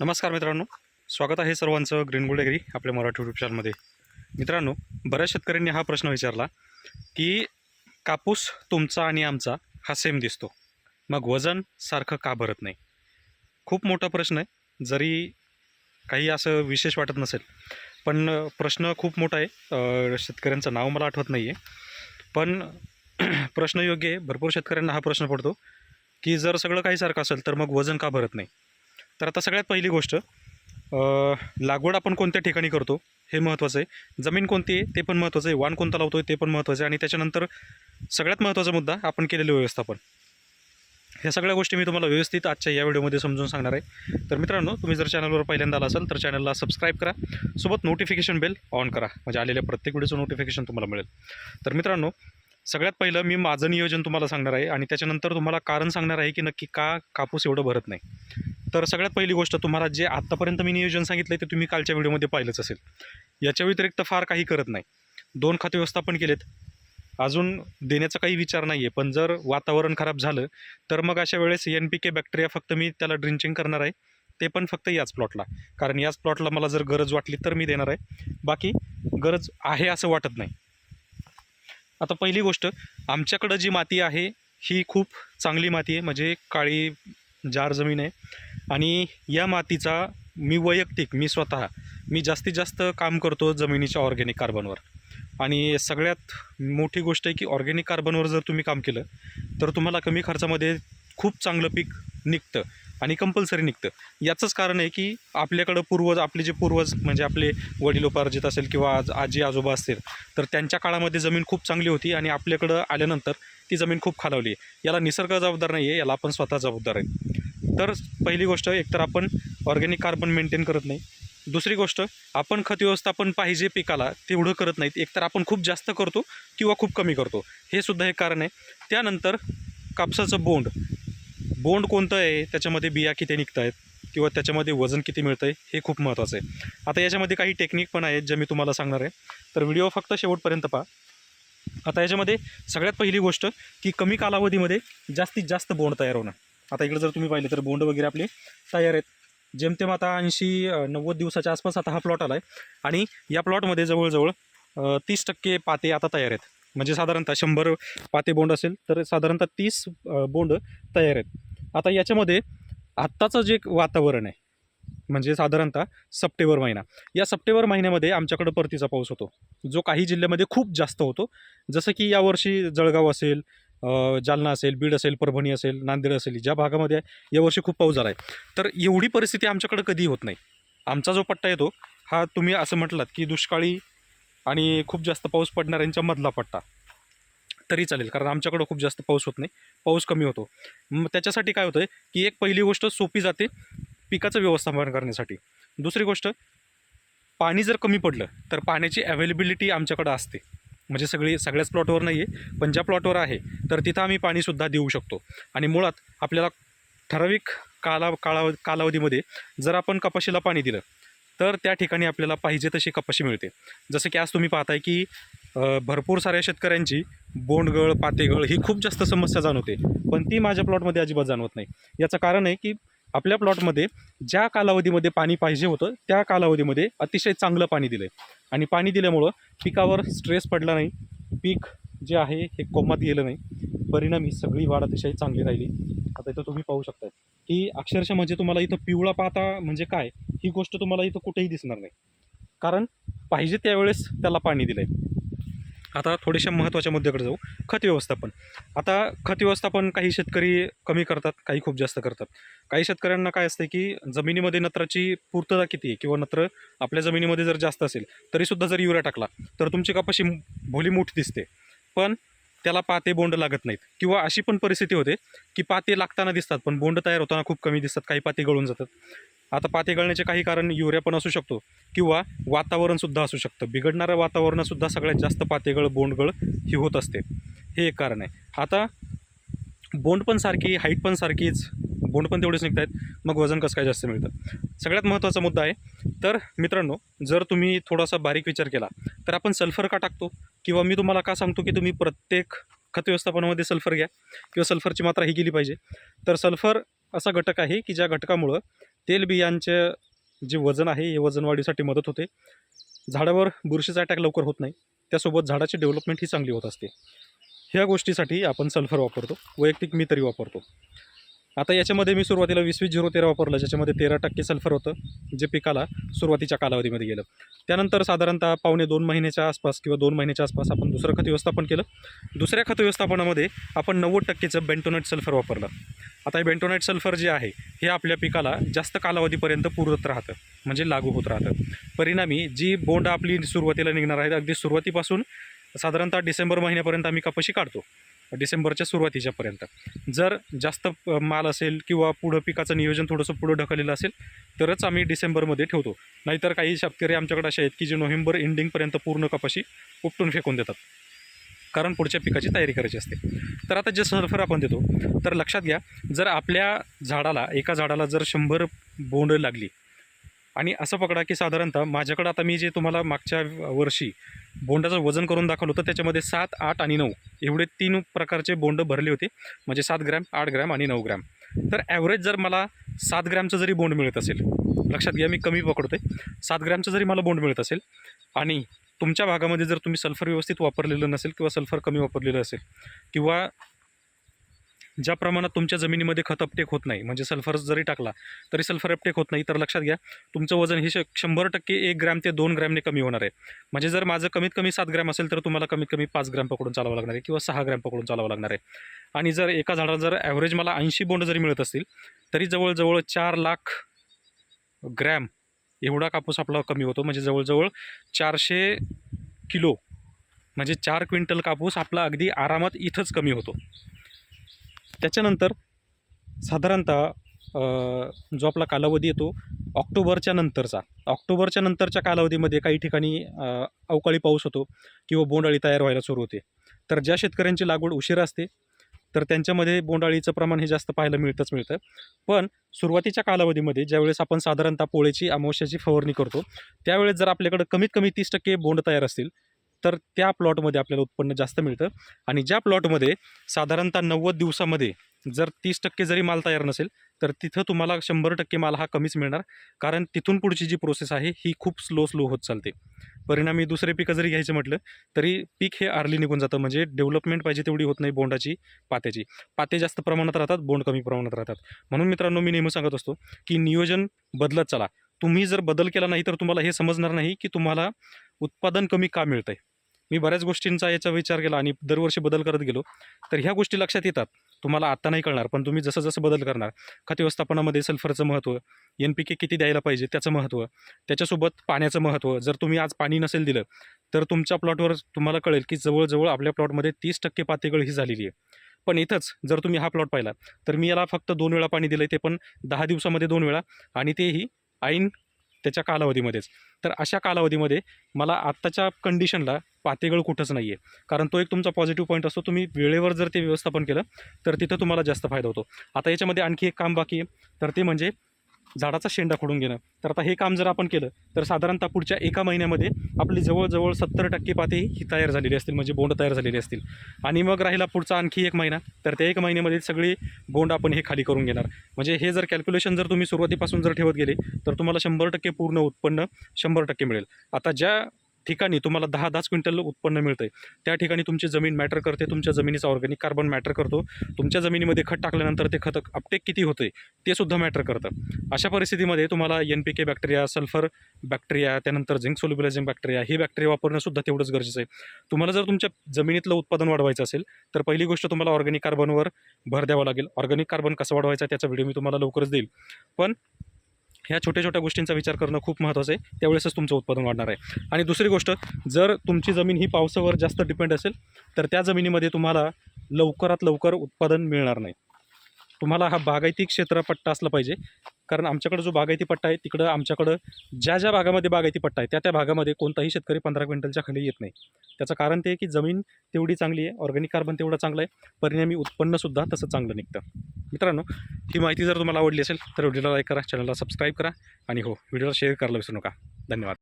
नमस्कार मित्रांनो. स्वागत आहे सर्वांचं ग्रीन गोल्ड एग्री आपल्या मराठी यूट्यूब चॅनलमध्ये मित्रांनो बऱ्याच शेतकऱ्यांनी हा प्रश्न विचारला की कापूस तुमचा आणि आमचा हा सेम दिसतो. मग वजन सारखं का भरत नाही? खूप मोठा प्रश्न आहे. जरी काही असं विशेष वाटत नसेल पण प्रश्न खूप मोठा आहे. शेतकऱ्यांचं नाव मला आठवत नाही आहे पण प्रश्न योग्य आहे. भरपूर शेतकऱ्यांना हा प्रश्न पडतो की जर सगळं काही सारखं असेल तर मग वजन का भरत नाही? तर आता सगळ्यात पहिली गोष्ट लागवड आपण कोणत्या ठिकाणी करतो हे महत्त्वाचं आहे. जमीन कोणती आहे ते पण महत्त्वाचं आहे. वाण कोणता लावतो आहे ते पण महत्त्वाचं आहे. आणि त्याच्यानंतर सगळ्यात महत्त्वाचा मुद्दा आपण केलेलं व्यवस्थापन. ह्या सगळ्या गोष्टी मी तुम्हाला व्यवस्थित आजच्या या व्हिडिओमध्ये समजून सांगणार आहे. तर मित्रांनो तुम्ही जर चॅनलवर पहिल्यांदा आला असाल तर चॅनलला सबस्क्राईब करा. सोबत नोटिफिकेशन बेल ऑन करा. म्हणजे आलेल्या प्रत्येक व्हिडिओचं नोटिफिकेशन तुम्हाला मिळेल. तर मित्रांनो सगळ्यात पहिलं मी माझं नियोजन तुम्हाला सांगणार आहे. आणि त्याच्यानंतर तुम्हाला कारण सांगणार आहे की नक्की का कापूस एवढं भरत नाही. तर सगळ्यात पहिली गोष्ट तुम्हाला जे आत्तापर्यंत मी नियोजन सांगितलं आहे ते तुम्ही कालच्या व्हिडिओमध्ये पाहिलंच असेल. याच्या व्यतिरिक्त फार काही करत नाही. दोन खाते व्यवस्थापन केलेत. अजून देण्याचा काही विचार नाही आहे पण जर वातावरण खराब झालं तर मग अशा वेळेस एन पी के बॅक्टेरिया फक्त मी त्याला ड्रिंचिंग करणार आहे. ते पण फक्त याच प्लॉटला कारण याच प्लॉटला मला जर गरज वाटली तर मी देणार आहे. बाकी गरज आहे असं वाटत नाही. आता पहिली गोष्ट आमच्याकडं जी माती आहे ही खूप चांगली माती आहे. म्हणजे काळी जार जमीन आहे. आणि या मातीचा मी वैयक्तिक मी स्वतः मी जास्तीत जास्त काम करतो जमिनीच्या ऑर्गॅनिक कार्बनवर. आणि सगळ्यात मोठी गोष्ट आहे की ऑर्गॅनिक कार्बनवर जर तुम्ही काम केलं तर तुम्हाला कमी खर्चामध्ये खूप चांगलं पीक निघतं आणि कंपल्सरी निघतं. याचंच कारण आहे की आपल्याकडं पूर्वज आपले जे पूर्वज म्हणजे आपले वडिलोपार्जित असेल किंवा आज आजी आजोबा असतील तर त्यांच्या काळामध्ये जमीन खूप चांगली होती आणि आपल्याकडं आल्यानंतर ती जमीन खूप खालावली आहे. याला निसर्ग जबाबदार नाही आहे याला आपण स्वतः जबाबदार आहे. तर पहिली गोष्ट एकतर आपण ऑर्गॅनिक कार्बन मेंटेन करत नाही. दुसरी गोष्ट आपण खत व्यवस्थापन पाहिजे पिकाला तेवढं करत नाहीत. एकतर आपण खूप जास्त करतो किंवा खूप कमी करतो. हे सुद्धा एक कारण आहे. त्यानंतर कापसाचं बोंड. बोंड कोणतं आहे? त्याच्यामध्ये बिया किती निघत आहेत किंवा त्याच्यामध्ये वजन किती मिळतं आहे हे खूप महत्त्वाचं आहे. आता याच्यामध्ये काही टेक्निक पण आहेत जे मी तुम्हाला सांगणार आहे. तर व्हिडिओ फक्त शेवटपर्यंत पहा. आता याच्यामध्ये सगळ्यात पहिली गोष्ट की कमी कालावधीमध्ये जास्तीत जास्त बोंड तयार होणं. आता इकडे जर तुम्ही पाहिले तर बोंड वगैरे आपले तयार आहेत. जेमतेम आता ऐंशी नव्वद दिवसाच्या आसपास आता हा प्लॉट आला आहे आणि या प्लॉटमध्ये जवळजवळ तीस टक्के पाते आता तयार आहेत. म्हणजे साधारणतः शंभर पाते बोंड असेल तर साधारणतः तीस बोंड तयार आहेत. आता याच्यामध्ये आत्ताचं जे वातावरण आहे म्हणजे साधारणतः सप्टेंबर महिना. या सप्टेंबर महिन्यामध्ये आमच्याकडं परतीचा पाऊस होतो. जो काही जिल्ह्यामध्ये खूप जास्त होतो. जसं की यावर्षी जळगाव असेल जालना असेल बीड असेल परभणी असेल नांदेड असेल ज्या भागामध्ये यावर्षी खूप पाऊस झाला आहे तर एवढी परिस्थिती आमच्याकडं कधी होत नाही. आमचा जो पट्टा येतो हा तुम्ही असं म्हटलात की दुष्काळी आणि खूप जास्त पाऊस पडणाऱ्यांच्या मधला पट्टा. तरी चालेल कारण आमच्याकडं खूप जास्त पाऊस होत नाही. पाऊस कमी होतो. मग त्याच्यासाठी काय होतं की एक पहिली गोष्ट सोपी जाते पिकाचं व्यवस्थापन करण्यासाठी. दुसरी गोष्ट पाणी जर कमी पडलं तर पाण्याची अवेलेबिलिटी आमच्याकडं असते. म्हणजे सगळी सगळ्याच प्लॉटवर नाही आहे पण ज्या प्लॉटवर आहे तर तिथं आम्ही पाणीसुद्धा देऊ शकतो. आणि मुळात आपल्याला ठराविक काला कालाव कालावधीमध्ये जर आपण कपाशीला पाणी दिलं तर त्या ठिकाणी आपल्याला पाहिजे तशी कपाशी मिळते. जसं की आज तुम्ही पाहताय की भरपूर साऱ्या शेतकऱ्यांची बोंडगळ पातेगळ ही खूप जास्त समस्या जाणवते पण ती माझ्या प्लॉटमध्ये अजिबात जाणवत नाही. याचं कारण आहे की आपल्या प्लॉटमध्ये ज्या कालावधीमध्ये पाणी पाहिजे होतं त्या कालावधीमध्ये अतिशय चांगलं पाणी दिलं आहे आणि पाणी दिल्यामुळं पिकावर स्ट्रेस पडला नाही. पीक जे आहे हे कोमात गेलं नाही. परिणामी सगळी वाढ अतिशय चांगली राहिली. आता इथं तुम्ही पाहू शकता की अक्षरशः म्हणजे तुम्हाला इथं पिवळा पाता म्हणजे काय? ही गोष्ट तुम्हाला इथं कुठेही दिसणार नाही. कारण पाहिजे त्यावेळेस त्याला पाणी दिलं आहे आता थोड्याशा महत्त्वाच्या मुद्द्याकडे जाऊ. खत व्यवस्थापन. आता खत व्यवस्थापन काही शेतकरी कमी करतात काही खूप जास्त करतात. काही शेतकऱ्यांना काय असतं की जमिनीमध्ये नत्राची पूर्तता किती आहे किंवा नत्र आपल्या जमिनीमध्ये जर जास्त असेल तरीसुद्धा जर युरिया टाकला तर तुमची कपाशी भोली मोठी दिसते. पण त्याला पाते बोंड लागत नाहीत. किंवा अशी पण परिस्थिती होते की पाते लागताना दिसतात पण बोंड तयार होताना खूप कमी दिसतात काही पाते गळून जातात. आता पाते गळण्याचे काही कारण युरिया पण असू शकतो किंवा वातावरणसुद्धा असू शकतं. बिघडणाऱ्या वातावरणसुद्धा सगळ्यात जास्त पातेगळ बोंडगळ ही होत असते. हे एक कारण आहे. आता बोंड पण सारखी हाईट पण सारखीच बोंड पण तेवढेच निघत आहेत मग वजन कसं काय जास्त मिळतं? सगळ्यात महत्त्वाचा मुद्दा आहे. तर मित्रांनो जर तुम्ही थोडासा बारीक विचार केला तर आपण सल्फर का टाकतो? किंवा मी तुम्हाला का सांगतो की तुम्ही प्रत्येक खत व्यवस्थापनामध्ये सल्फर घ्या? किंवा सल्फरची मात्रा ही गेली पाहिजे. तर सल्फर असा घटक आहे की ज्या घटकामुळं तेलबियांचं जे वजन आहे हे वजन वाढीसाठी मदत होते. झाडावर बुरशीचा अटॅक लवकर होत नाही. त्यासोबत झाडाची डेव्हलपमेंट ही चांगली होत असते. ह्या गोष्टीसाठी आपण सल्फर वापरतो. वैयक्तिक मी तरी वापरतो. आता याच्यामध्ये मी सुरुवातीला वीस वीस झिरो तेरा वापरलं ज्याच्यामध्ये तेरा टक्के सल्फर होतं जे पिकाला सुरुवातीच्या कालावधीमध्ये गेलं. त्यानंतर साधारणतः पावणे दोन महिन्याच्या आसपास किंवा दोन महिन्याच्या आसपास आपण दुसरं खत व्यवस्थापन केलं. दुसऱ्या खत व्यवस्थापनामध्ये आपण नव्वद टक्केचं बेंटोनाईट सल्फर वापरलं. आता हे बेंटोनाईट सल्फर जे आहे हे आपल्या पिकाला जास्त कालावधीपर्यंत पुरत राहतं म्हणजे लागू होत राहतं. परिणामी जी बोंड आपली सुरुवातीला निघणार आहे अगदी सुरुवातीपासून साधारणतः डिसेंबर महिन्यापर्यंत आम्ही कपाशी काढतो. डिसेंबरच्या सुरुवातीच्यापर्यंत. जर जास्त माल असेल किंवा पुढं पिकाचं नियोजन थोडंसं पुढं ढकललेलं असेल तरच आम्ही डिसेंबरमध्ये ठेवतो. नाहीतर काही शेतकरी आमच्याकडे असे आहेत की जे नोव्हेंबर एंडिंगपर्यंत पूर्ण कपाशी उपटून फेकून देतात. कारण पुढच्या पिकाची तयारी करायची असते. तर आता जे सल्फर आपण देतो तर लक्षात घ्या जर आपल्या झाडाला एका झाडाला जर शंभर बोंड लागली आणि असं पकडा की साधारणतः माझ्याकडं आता मी जे तुम्हाला मागच्या वर्षी बोंडाचं वजन करून दाखवलं होतं त्याच्यामध्ये सात आठ आणि नऊ एवढे तीन प्रकारचे बोंड भरले होते. म्हणजे सात ग्रॅम आठ ग्रॅम आणि नऊ ग्रॅम. तर ॲव्हरेज जर मला सात ग्रॅमचं जरी बोंड मिळत असेल लक्षात घ्या मी कमी पकडतो आहे सात ग्रॅमचं जरी मला बोंड मिळत असेल आणि तुमच्या भागामध्ये जर तुम्ही सल्फर व्यवस्थित वापरलेलं नसेल किंवा सल्फर कमी वापरलेलं असेल किंवा ज्या प्रमाणात तुमच्या जमिनीमध्ये खत अपटेक होत नाही म्हणजे सल्फर जरी टाकला तरी सल्फर अपटेक होत नाही तर लक्षात घ्या तुमचं वजन हे श शंभर टक्के एक ग्रॅम ते दोन ग्रॅमने कमी होणार आहे. म्हणजे जर माझं कमीत कमी सात ग्रॅम असेल तर तुम्हाला कमीत कमी पाच ग्रॅम पकडून चालावं लागणार आहे किंवा सहा ग्रॅम पकडून चालावं लागणार आहे. आणि जर एका झाडाला जर ॲव्हरेज मला ऐंशी बोंड जरी मिळत असतील तरी जवळजवळ चार लाख ग्रॅम एवढा कापूस आपला कमी होतो. म्हणजे जवळजवळ चारशे किलो म्हणजे चार क्विंटल कापूस आपला अगदी आरामात इथंच कमी होतो. त्याच्यानंतर साधारणतः जो आपला कालावधी येतो ऑक्टोबरच्या नंतरचा. ऑक्टोबरच्या नंतरच्या कालावधीमध्ये काही ठिकाणी अवकाळी पाऊस होतो किंवा बोंडअळी तयार व्हायला सुरू होते. तर ज्या शेतकऱ्यांची लागवड उशिरा असते तर त्यांच्यामध्ये बोंडअळीचं प्रमाण हे जास्त पाहायला मिळतंच मिळतं. पण सुरुवातीच्या कालावधीमध्ये ज्यावेळेस आपण साधारणतः पोळेची अमावस्याची फवारणी करतो त्यावेळेस जर आपल्याकडं कमीत कमी तीस टक्के बोंड तयार असतील तर त्या प्लॉटमध्ये आपल्याला उत्पन्न जास्त मिळतं. आणि ज्या प्लॉटमध्ये साधारणतः नव्वद दिवसामध्ये जर तीस टक्के जरी माल तयार नसेल तर तिथं तुम्हाला शंभर टक्के माल हा कमीच मिळणार. कारण तिथून पुढची जी प्रोसेस आहे ही खूप स्लो स्लो होत चालते. परिणामी दुसरे पिकं जरी घ्यायचं म्हटलं तरी पीक हे आर्ली निघून जातं. म्हणजे डेव्हलपमेंट पाहिजे तेवढी होत नाही बोंडाची पात्याची. पाते जास्त प्रमाणात राहतात बोंड कमी प्रमाणात राहतात. म्हणून मित्रांनो मी नेहमी सांगत असतो की नियोजन बदलत चला. तुम्ही जर बदल केला नाही तर तुम्हाला हे समजणार नाही की तुम्हाला उत्पादन कमी का मिळतं आहे मी बऱ्याच गोष्टींचा याचा विचार केला आणि दरवर्षी बदल करत गेलो. तर ह्या गोष्टी लक्षात येतात. तुम्हाला आत्ता नाही कळणार पण तुम्ही जसं जसं बदल करणार खत व्यवस्थापनामध्ये सल्फरचं महत्त्व एन पी के किती द्यायला पाहिजे त्याचं महत्त्व त्याच्यासोबत पाण्याचं महत्त्व जर तुम्ही आज पाणी नसेल दिलं तर तुमच्या प्लॉटवर तुम्हाला कळेल की जवळजवळ आपल्या प्लॉटमध्ये तीस टक्के पातेगळ ही झालेली आहे. पण इथंच जर तुम्ही हा प्लॉट पाहिला तर मी याला फक्त दोन वेळा पाणी दिलं ते पण दहा दिवसामध्ये दोन वेळा आणि तेही ऐन त्याच्या कालावधीमध्येच. तर अशा कालावधीमध्ये मला आत्ताच्या कंडिशनला पातेगळ कुठंच नाही आहे कारण तो एक तुमचा पॉझिटिव्ह पॉईंट असतो. तुम्ही वेळेवर जर ते व्यवस्थापन केलं तर तिथं तुम्हाला जास्त फायदा होतो. आता याच्यामध्ये आणखी एक काम बाकी आहे. तर ते म्हणजे झाडाचा शेंडा खोडून घेणं. तर आता हे काम जर आपण केलं तर साधारणतः पुढच्या एका महिन्यामध्ये आपली जवळजवळ सत्तर टक्के पाते ही तयार झालेली असतील. म्हणजे बोंड तयार झालेली असतील. आणि मग राहिला पुढचा आणखी एक महिना. तर त्या एक महिन्यामध्ये सगळी बोंड आपण हे खाली करून घेणार. म्हणजे हे जर कॅल्क्युलेशन जर तुम्ही सुरुवातीपासून जर ठेवत गेले तर तुम्हाला शंभर टक्के पूर्ण उत्पन्न शंभर टक्के मिळेल. आता ज्या ठिकाणी तुम्हाला दहा दहाच क्विंटल उत्पन्न मिळतं आहे त्या ठिकाणी तुमची जमीन मॅटर करते तुमच्या जमिनीचा ऑर्गॅनिक कार्बन मॅटर करतो. तुमच्या जमिनीमध्ये खत टाकल्यानंतर ते खत अपटेक किती होतं ते सुद्धा मॅटर करतं. अशा परिस्थितीमध्ये तुम्हाला N P K bacteria sulphur bacteria त्यानंतर झिंक सोल्युबिलायझिंग बॅक्टेरिया हे बॅक्टेरिया वापरणं सुद्धा तेवढंच गरजेचं आहे. तुम्हाला जर तुमच्या जमिनीतलं उत्पादन वाढवायचं असेल तर पहिली गोष्ट तुम्हाला ऑर्गॅनिक कार्बनवर भर द्यावा लागेल. ऑर्गॅनिक कार्बन कसं वाढवायचा त्याचा व्हिडिओ मी तुम्हाला लवकरच देईल. पण ह्या छोट्या छोट्या गोष्टींचा विचार करणं खूप महत्त्वाचं आहे. त्यावेळेसच तुमचं उत्पादन वाढणार आहे. आणि दुसरी गोष्ट जर तुमची जमीन ही पावसावर जास्त डिपेंड असेल तर त्या जमिनीमध्ये तुम्हाला लवकरात लवकर उत्पादन मिळणार नाही. तुम्हाला हा बागायती क्षेत्र पट्टा असला पाहिजे. कारण आमच्याकडं जो बागायती पट्टा आहे तिकडं आमच्याकडं ज्या ज्या भागामध्ये बागायती पट्टा आहे त्या त्या भागामध्ये कोणताही शेतकरी पंधरा क्विंटलच्या खाली येत नाही. त्याचं कारण ते आहे की जमीन तेवढी चांगली आहे ऑर्गॅनिक कार्बन तेवढं चांगलं आहे परिणामी उत्पन्नसुद्धा तसं चांगलं निघतं. मित्रांनो ही माहिती जर तुम्हाला आवडली असेल तर व्हिडिओला लाईक करा चॅनलला सबस्क्राईब करा आणि हो व्हिडिओला शेअर करायला विसरू नका. धन्यवाद.